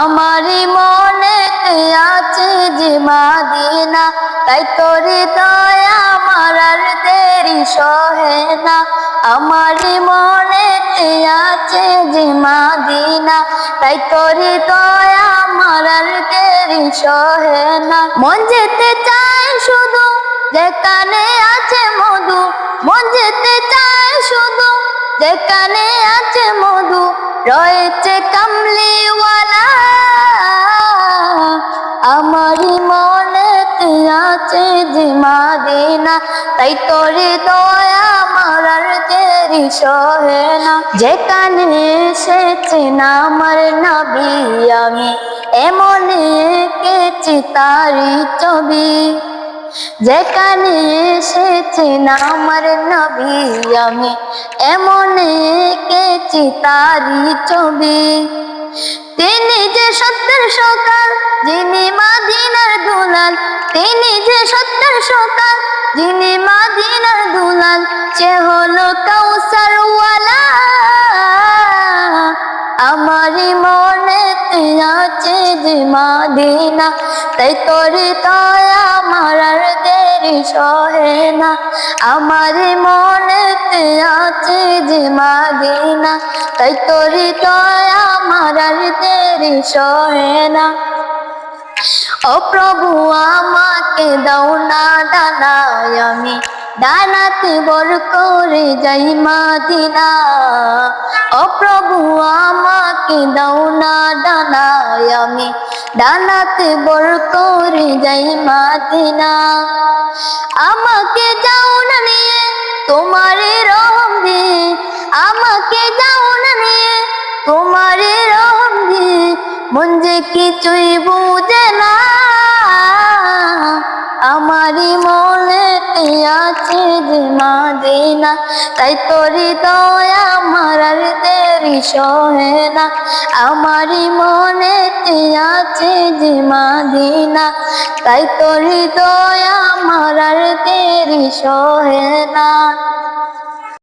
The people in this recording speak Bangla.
আমারই মনে আছে যে মাদিনা, তাই তোরে দয়া আমার আর দেরি সহে না। আমারই মনে আছে যে মাদিনা, তাই তোরে দয়া আমার আর দেরি সহে না। মন যেতে চায় শুধু যেখানে আছে মধু, মন যেতে চায় শুধু যেখানে আছে মধু, রয়েছে তাই তোরে দয়া আমার আর দেরি সহে না। যেখানে এসেছে না আমার নবী আমি, এমন তারি ছবি। যেখানে আমার আমি, এমন তারি ছবি। তিনি যে সত্যের সকাল, যিনি যিনি মাদিনার দুলাল, সে হলো কাউসার ওয়ালা আমারই মনে আছে যে মাদিনা, তাই তোরে দয়া আমার আর দেরি সহে না। আমারই মনে আছে যে মাদিনা, তাই তোরে দয়া আমার আর দেরি সহে না। ও প্রভু, আমাকে দাও না ডানায় আমি। ডানাতে বর করে যাই মাদিনা। ও প্রভু, আমাকে দাও না ডানায় আমি। ডানাতে বর করে যাই মাদিনা। আমাকে যাও না নিয়ে তোমারে রহম দিয়ে। আমাকে যাও না নিয়ে তোমারে রহম দিয়ে। মন যে কিছুই বুঝে মাদিনা, তাই তোরি দয়া আমার আর দেরি সহে না। আমারই মনে আছে যে মাদিনা, তাই তোরি দয়া আমার আর দেরি সহে না।